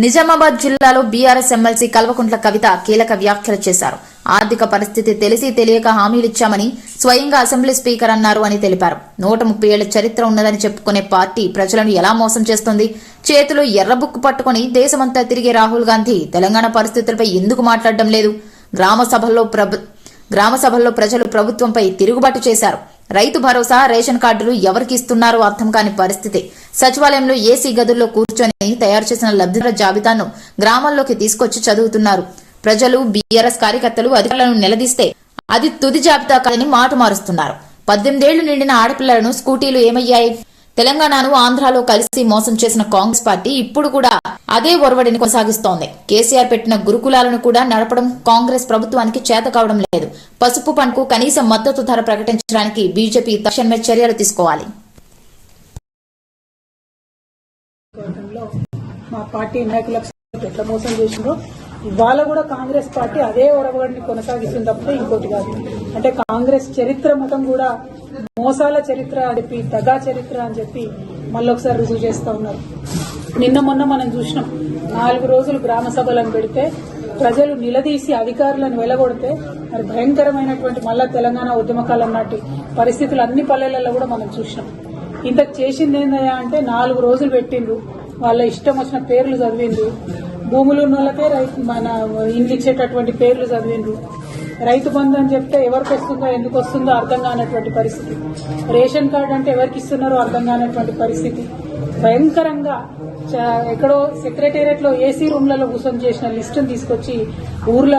నిజామాబాద్ జిల్లాలో BRS MLC Kalvakuntla Kavitha కీలక వ్యాఖ్యలు చేశారు. ఆర్థిక పరిస్థితి తెలిసి తెలియక హామీలిచ్చామని స్వయంగా అసెంబ్లీ స్పీకర్ అన్నారు అని తెలిపారు. నూట ముప్పై ఏళ్ళ చరిత్ర ఉన్నదని చెప్పుకునే పార్టీ ప్రజలను ఎలా మోసం చేస్తుంది? చేతిలో ఎర్రబుక్కు పట్టుకుని దేశమంతా తిరిగే రాహుల్ గాంధీ తెలంగాణ పరిస్థితులపై ఎందుకు మాట్లాడడం లేదు? గ్రామ సభల్లో ప్రభు గ్రామ సభల్లో ప్రజలు ప్రభుత్వంపై తిరుగుబాటు చేశారు. రైతు భరోసా రేషన్ కార్డులు ఎవరికి ఇస్తున్నారో అర్థం కాని పరిస్థితి. సచివాలయంలో ఏసీ గదుల్లో కూర్చొని తయారు చేసిన లబ్ధిదారుల జాబితాను గ్రామాల్లోకి తీసుకొచ్చి చదువుతున్నారు. ప్రజలు బీఆర్ఎస్ కార్యకర్తలు అధికారులను నిలదీస్తే అది తుది జాబితా కాదని మాట మారుస్తున్నారు. పద్దెనిమిదేళ్ళు నిండిన ఆడపిల్లలను స్కూటీలు ఏమయ్యాయి? తెలంగాణను ఆంధ్రాలో కలిసి మోసం చేసిన కాంగ్రెస్ పార్టీ ఇప్పుడు కూడా అదే ఒరవడిని కొనసాగిస్తోంది. కేసీఆర్ పెట్టిన గురుకులాలను కూడా నడపడం కాంగ్రెస్ ప్రభుత్వానికి చేత కావడం లేదు. పసుపు పంటకు కనీస మద్దతు ధర ప్రకటించడానికి బీజేపీ తక్షణమే చర్యలు తీసుకోవాలి. మా పార్టీ నాయకులకు ఎట్లా మోసం చేసిందో ఇవాళ కూడా కాంగ్రెస్ పార్టీ అదే ఒరవడిని కొనసాగిస్తుంది తప్పితే ఇంకోటి కాదు. అంటే కాంగ్రెస్ చరిత్ర మొత్తం కూడా మోసాల చరిత్ర అని చెప్పి దగా చరిత్ర అని చెప్పి మళ్ళొకసారి రుజువు చేస్తూ ఉన్నారు. నిన్న మొన్న మనం చూసినాం. నాలుగు రోజులు గ్రామ సభలను పెడితే ప్రజలు నిలదీసి అధికారులను వెలగొడితే మరి భయంకరమైనటువంటి మళ్ళా తెలంగాణ ఉద్యమకాలం నాటి పరిస్థితులు అన్ని పల్లెలలో కూడా మనం చూసినాం. ఇంతకు చేసింది ఏందయ్యా అంటే నాలుగు రోజులు పెట్టిండ్రు. వాళ్ళ ఇష్టం వచ్చిన పేర్లు చదివిండ్రు. భూములు ఉన్న వాళ్ళకే రైతు మన ఇండ్లు ఇచ్చేటటువంటి పేర్లు చదివిండ్రు. రైతు బంధు అని చెప్తే ఎవరికి వస్తుందో ఎందుకు వస్తుందో అర్థం కానటువంటి పరిస్థితి. రేషన్ కార్డు అంటే ఎవరికి ఇస్తున్నారో అర్థం కానటువంటి పరిస్థితి. భయంకరంగా చ- ఎక్కడో సెక్రటేరియట్లో ఏసీ రూమ్లలో కూర్చొని చేసిన లిస్టును తీసుకొచ్చి ఊర్లలో